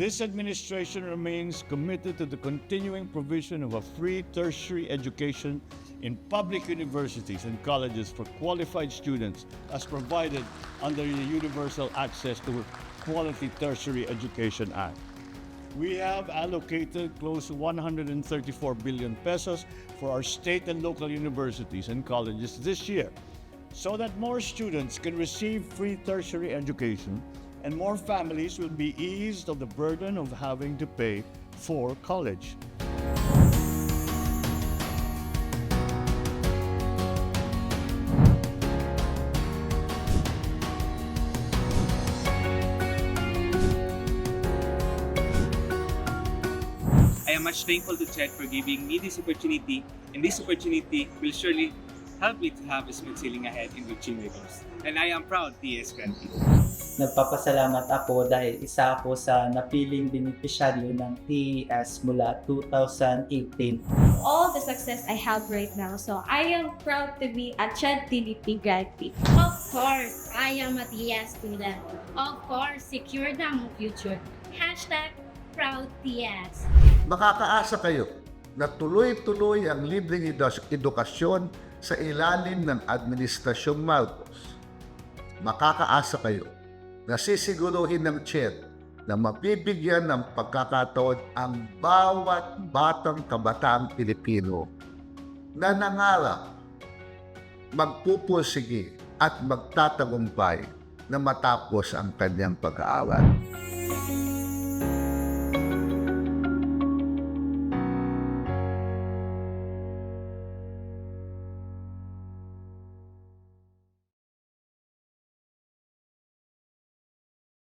This administration remains committed to the continuing provision of a free tertiary education in public universities and colleges for qualified students as provided under the Universal Access to Quality Tertiary Education Act. We have allocated close to 134 billion pesos for our state and local universities and colleges this year so that more students can receive free tertiary education and more families will be eased of the burden of having to pay for college. I am much thankful to Chet for giving me this opportunity, and this opportunity will surely help me to have a smooth sailing ahead in reaching my goals. And I am proud, TS Grantee. Nagpapasalamat ako dahil isa ako sa napiling benepisyaryo ng TES mula 2018. all the success I have right now. So I am proud to be a Chad TDP grantee. Of course, I am a TS student. Of course, secure na ang future. Hashtag proud TS. makakaasa kayo na tuloy-tuloy ang libreng edu- edukasyon sa ilalim ng Administrasyong Marcos. Makakaasa kayo na sisiguruhin ng CHED na mabibigyan ng pagkakataon ang bawat batang kabataang Pilipino na nangarap, magpupursige at magtatagumpay na matapos ang kanyang pag-aaral.